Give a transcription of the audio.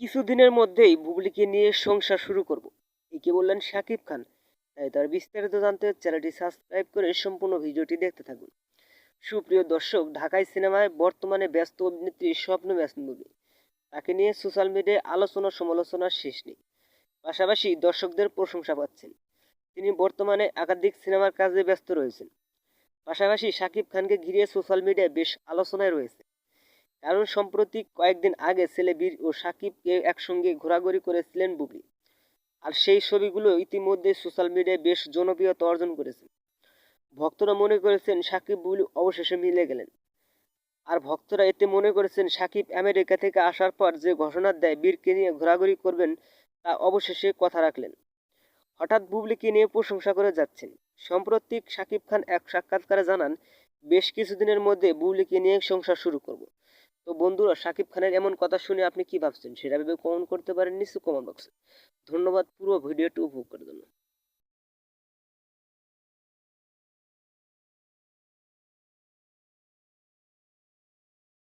কিছুদিনের মধ্যেই বুবলিকে নিয়ে সংসার শুরু করব। একে বললেন শাকিব খান। তাই তার বিস্তারিত জানতে চ্যানেলটি সাবস্ক্রাইব করে সম্পূর্ণ ভিডিওটি দেখতে থাকুন। সুপ্রিয় দর্শক, ঢাকাই সিনেমায় বর্তমানে ব্যস্ত অভিনেত্রী স্বপ্ন ব্যস্ত মুভি তাকে নিয়ে সোশ্যাল মিডিয়ায় আলোচনা সমালোচনার শেষ নেই। পাশাপাশি দর্শকদের প্রশংসা পাচ্ছেন। তিনি বর্তমানে একাধিক সিনেমার কাজে ব্যস্ত রয়েছেন। পাশাপাশি শাকিব খানকে ঘিরে সোশ্যাল মিডিয়ায় বেশ আলোচনায় রয়েছে। কারণ সম্প্রতি কয়েকদিন আগে ছেলে বীর ও সাকিবকে একসঙ্গে ঘোরাঘুরি করেছিলেন বুবলি। আর সেই ছবিগুলো ইতিমধ্যে সোশ্যাল মিডিয়ায় বেশ জনপ্রিয়তা অর্জন করেছে ভক্তরা মনে করেছেন সাকিব বুবলি অবশেষে মিলে গেলেন। আর ভক্তরা এতে মনে করেছেন সাকিব আমেরিকা থেকে আসার পর যে ঘোষণা দেয় বীরকে নিয়ে ঘোরাঘুরি করবেন, তা অবশেষে কথা রাখলেন। হঠাৎ বুবলিকে নিয়ে প্রশংসা করে যাচ্ছেন। সাম্প্রতিক সাকিব খান এক সাক্ষাৎকারে জানান, বেশ কিছুদিনের মধ্যে বুবলিকে নিয়ে সংসার শুরু করব। তো বন্ধুরা, সাকিব খানের এমন কথা শুনে আপনি কি ভাবছেন? সেটা ভেবে কমেন্ট করতে পারেন নিশ্চয় কমেন্ট বক্সে ধন্যবাদ পুরো ভিডিওটি উপভোগ করার জন্য।